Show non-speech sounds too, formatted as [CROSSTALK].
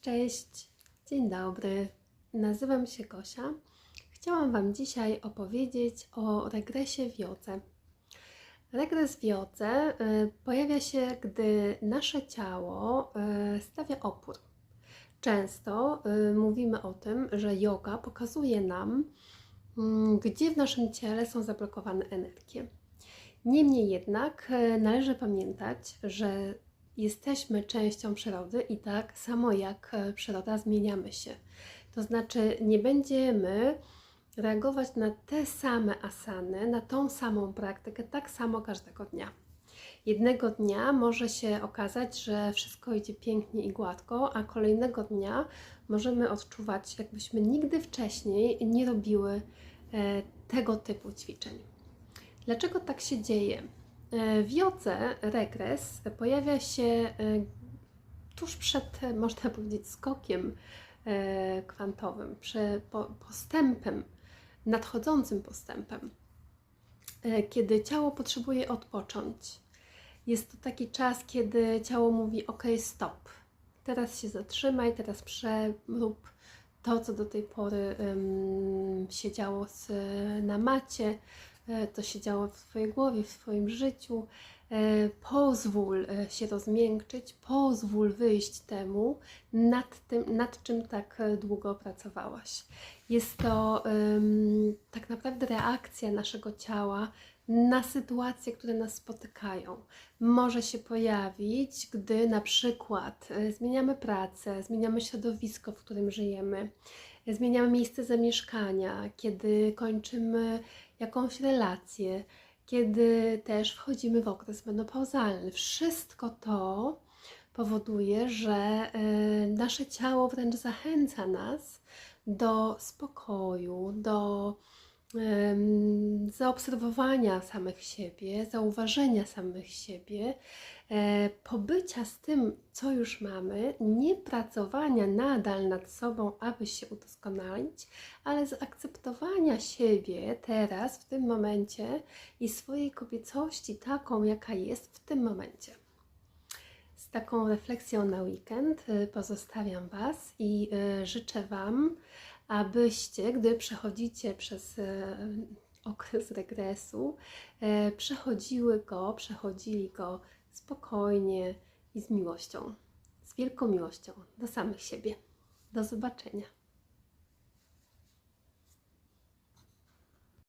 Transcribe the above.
Cześć, dzień dobry. Nazywam się Gosia. Chciałam Wam dzisiaj opowiedzieć o regresie w jodze. Regres w jodze y, pojawia się, gdy nasze ciało y, stawia opór. Często y, mówimy o tym, że yoga pokazuje nam, mm, gdzie w naszym ciele są zablokowane energie. Niemniej jednak należy pamiętać, że jesteśmy częścią przyrody i tak samo jak e, przyroda zmieniamy się. To znaczy nie będziemy reagować na te same asany, na tą samą praktykę tak samo każdego dnia. Jednego dnia może się okazać, że wszystko idzie pięknie i gładko, a kolejnego dnia możemy odczuwać, jakbyśmy nigdy wcześniej nie robiły e, tego typu ćwiczeń. Dlaczego tak się dzieje? E, W jodze regres pojawia się e, tuż przed, można [LAUGHS] powiedzieć, skokiem e, kwantowym, przed po- postępem, nadchodzącym postępem, kiedy ciało potrzebuje odpocząć. Jest to taki czas, kiedy ciało mówi: OK, stop, teraz się zatrzymaj, teraz przerób to, co do tej pory em, się działo z, na macie, to się działo w Twojej głowie, w Twoim życiu. E, Pozwól e, się rozmiękczyć, pozwól wyjść temu, nad, tym, nad czym tak e, długo pracowałaś. Jest to em, tak naprawdę reakcja naszego ciała na sytuacje, które nas spotykają. Może się pojawić, gdy na przykład e, zmieniamy pracę, zmieniamy środowisko, w którym żyjemy, e, zmieniamy miejsce zamieszkania, kiedy kończymy jakąś relację, kiedy też wchodzimy w okres menopauzalny. Wszystko to powoduje, że e, nasze ciało wręcz zachęca nas do spokoju, do zaobserwowania samych siebie, zauważenia samych siebie, e, pobycia z tym, co już mamy, nie pracowania nadal nad sobą, aby się udoskonalić, ale zaakceptowania siebie teraz, w tym momencie i swojej kobiecości taką, jaka jest w tym momencie. Z taką refleksją na weekend y, pozostawiam Was i y, życzę Wam, abyście, gdy przechodzicie przez y, okres regresu, e, przechodziły go, przechodzili go spokojnie i z miłością, z wielką miłością do samych siebie. Do zobaczenia.